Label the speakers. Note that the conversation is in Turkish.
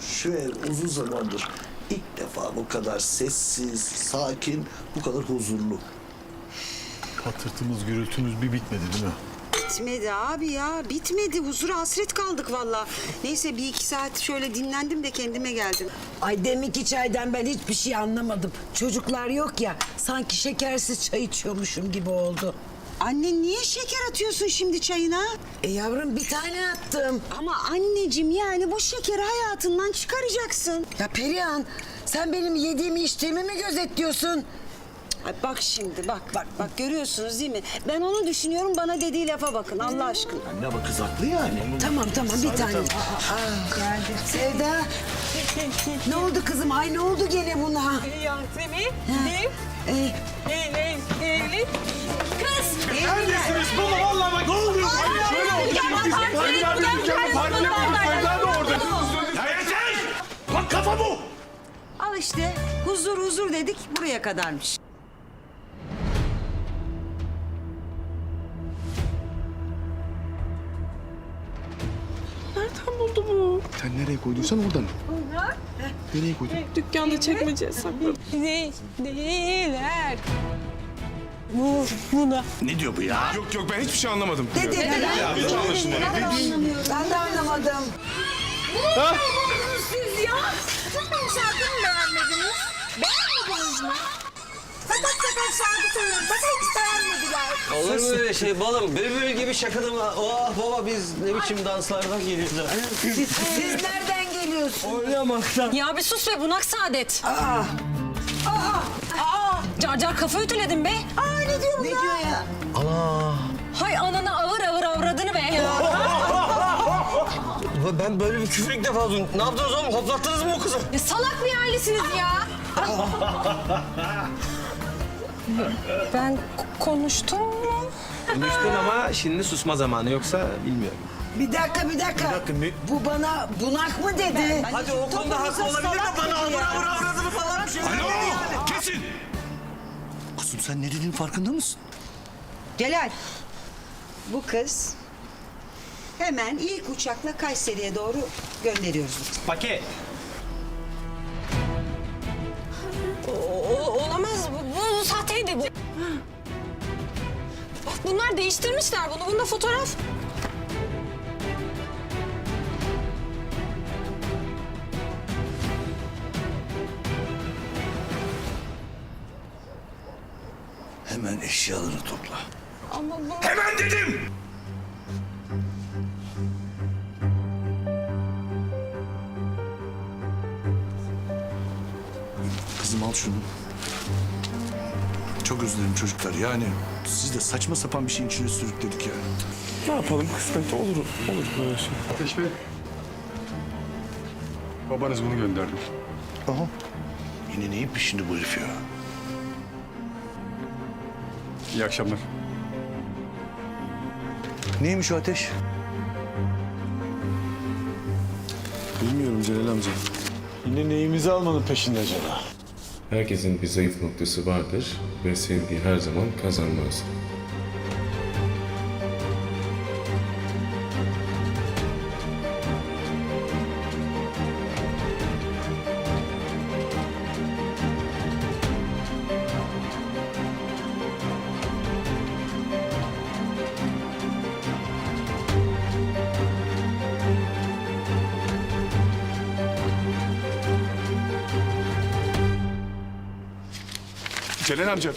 Speaker 1: Şu ev uzun zamandır ilk defa bu kadar sessiz, sakin, bu kadar huzurlu.
Speaker 2: Patırtımız, gürültümüz bir bitmedi değil mi?
Speaker 3: Bitmedi abi ya. Bitmedi. Huzura hasret kaldık valla. Neyse bir iki saat şöyle dinlendim de kendime geldim.
Speaker 4: Ay demek ki çaydan ben hiçbir şey anlamadım. Çocuklar yok ya sanki şekersiz çay içiyormuşum gibi oldu.
Speaker 3: Anne niye şeker atıyorsun şimdi çayına?
Speaker 4: E yavrum bir tane attım.
Speaker 3: Ama anneciğim yani bu şekeri hayatından çıkaracaksın.
Speaker 4: Ya Perihan sen benim yediğimi içtiğimi mi gözetliyorsun?
Speaker 3: Ay bak şimdi bak bak bak görüyorsunuz değil mi? Ben onu düşünüyorum bana dediği lafa bakın Allah aşkına.
Speaker 1: Anne ama kız haklı yani.
Speaker 4: Tamam tamam bir tane. Aa, aa, geldi. Sevda. Ne oldu kızım? Ay ne oldu gene buna?
Speaker 5: Yasemin, Dev,
Speaker 4: Ee,
Speaker 5: Eylül, Eylül. Kız!
Speaker 6: Neredesiniz baba vallahi bak ne oluyor? Şöyle oldu. Hadi ben de dükkanı partide Ferda da orada. Ya yeter! Bak kafa bu!
Speaker 3: Al işte huzur huzur dedik buraya kadarmış.
Speaker 5: Nereden buldu bu?
Speaker 6: Sen nereye koyduysan oradan. Nereye koydun?
Speaker 5: Dükkanda çekmeceye sakladım. Ne, değiller. Bu, buna.
Speaker 1: Ne diyor bu ya?
Speaker 6: Yok yok ben hiçbir şey anlamadım.
Speaker 4: dedi dedi. Ben de anlamadım.
Speaker 5: Siz ya. Benim şarkımı beğenmediniz. Beğenmediniz mi? Fakat fakat şarkı söylüyorum. Fakat hiç beğenmediler.
Speaker 7: Olur mu öyle şey balım? Bülbül gibi şakıdım. Oh baba biz ne biçim danslardan geliyoruz.
Speaker 4: Siz, siz nereden geliyorsunuz?
Speaker 7: Oynamaktan.
Speaker 8: Ya bir sus be bunak saadet. Aa. Aa. Car car kafa ütüledin be.
Speaker 4: Aa ne diyor bu ya? Ne diyor ya?
Speaker 8: Hay ananı ağır ağır avradını be.
Speaker 7: Ben böyle bir küfür ilk defa duydum. Ne yaptınız oğlum? Hoplattınız mı o kızı?
Speaker 8: Ya salak bir ailesiniz ya. ben konuştum mu?
Speaker 9: Konuştun ama şimdi susma zamanı yoksa bilmiyorum.
Speaker 4: Bir dakika bir dakika.
Speaker 2: dakika, ne-
Speaker 4: Bu bana bunak mı dedi?
Speaker 7: Hadi o konuda haklı olabilir de bana avır avır avradını falan bir şey
Speaker 6: Alo! Kesin!
Speaker 1: Kızım sen ne dediğinin farkında mısın?
Speaker 3: Celal bu kız hemen ilk uçakla Kayseri'ye doğru gönderiyoruz.
Speaker 9: Paket.
Speaker 8: Sahteydi bu. Bak bunlar değiştirmişler bunu. Bunda fotoğraf.
Speaker 1: Hemen eşyalarını topla.
Speaker 8: Ama bu...
Speaker 6: Hemen dedim!
Speaker 1: Kızım al şunu. Çok özledim çocuklar. Yani siz de saçma sapan bir şeyin içine sürükledik ya.
Speaker 6: Ne yapalım kısmet olur. Olur böyle şey. Ateş Bey. Babanız bunu gönderdi.
Speaker 1: Aha. Yine neyin peşinde bu herif ya?
Speaker 6: İyi akşamlar.
Speaker 1: Neymiş o ateş?
Speaker 6: Bilmiyorum Celal amca.
Speaker 2: Yine neyimizi almanın peşinde acaba?
Speaker 10: Herkesin bir zayıf noktası vardır ve sevgi her zaman kazanmaz.
Speaker 6: Celal amca